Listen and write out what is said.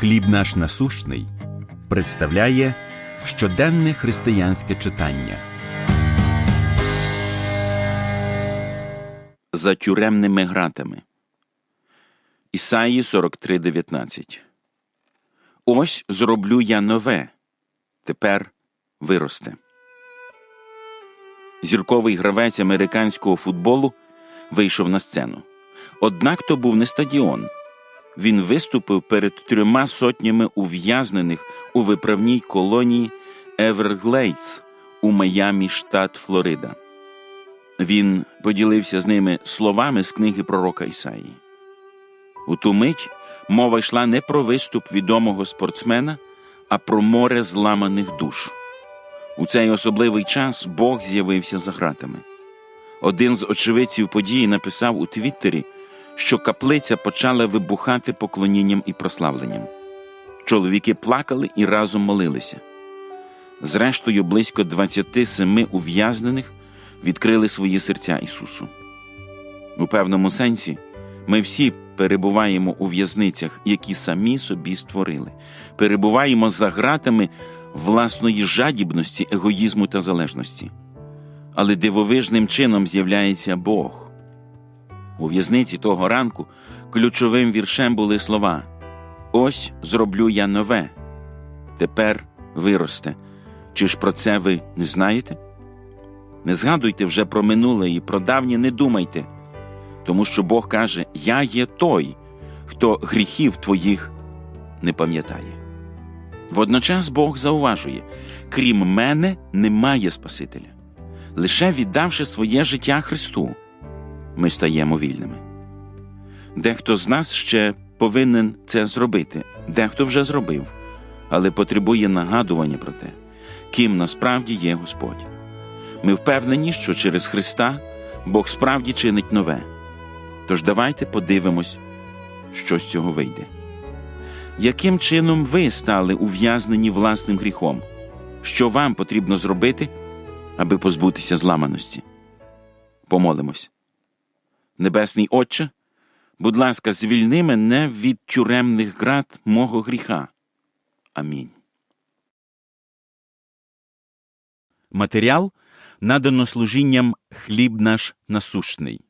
Хліб наш насущний представляє щоденне християнське читання. за тюремними гратами. Ісаї 43.19 Ось зроблю я нове. Тепер виросте. Зірковий гравець американського футболу вийшов на сцену. Однак то був не стадіон. Він виступив перед трьома сотнями ув'язнених у виправній колонії Еверглейдс у Майамі, штат Флорида. Він поділився з ними словами з книги пророка Ісаї. У ту мить мова йшла не про виступ відомого спортсмена, а про море зламаних душ. У цей особливий час Бог з'явився за гратами. Один з очевидців події написав у Твіттері, що каплиця почала вибухати поклонінням і прославленням. Чоловіки плакали і разом молилися. Зрештою, близько 27 ув'язнених відкрили свої серця Ісусу. У певному сенсі ми всі перебуваємо у в'язницях, які самі собі створили, перебуваємо за гратами власної жадібності, егоїзму та залежності. Але дивовижним чином з'являється Бог. У в'язниці того ранку ключовим віршем були слова Ось зроблю я нове. Тепер виросте. Чи ж про це ви не знаєте? Не згадуйте вже про минуле і про давнє не думайте, тому що Бог каже: Я є той, хто гріхів твоїх не пам'ятає. Водночас Бог зауважує, крім мене немає Спасителя. Лише віддавши своє життя Христу, ми стаємо вільними. Дехто з нас ще повинен це зробити, дехто вже зробив, але потребує нагадування про те, ким насправді є Господь. Ми впевнені, що через Христа Бог справді чинить нове. Тож давайте подивимось, що з цього вийде. Яким чином ви стали ув'язнені власним гріхом? Що вам потрібно зробити, аби позбутися зламаності? Помолимось. Небесний Отче, будь ласка, звільни мене від тюремних град мого гріха. Амінь. Матеріал надано служінням хліб наш насущний.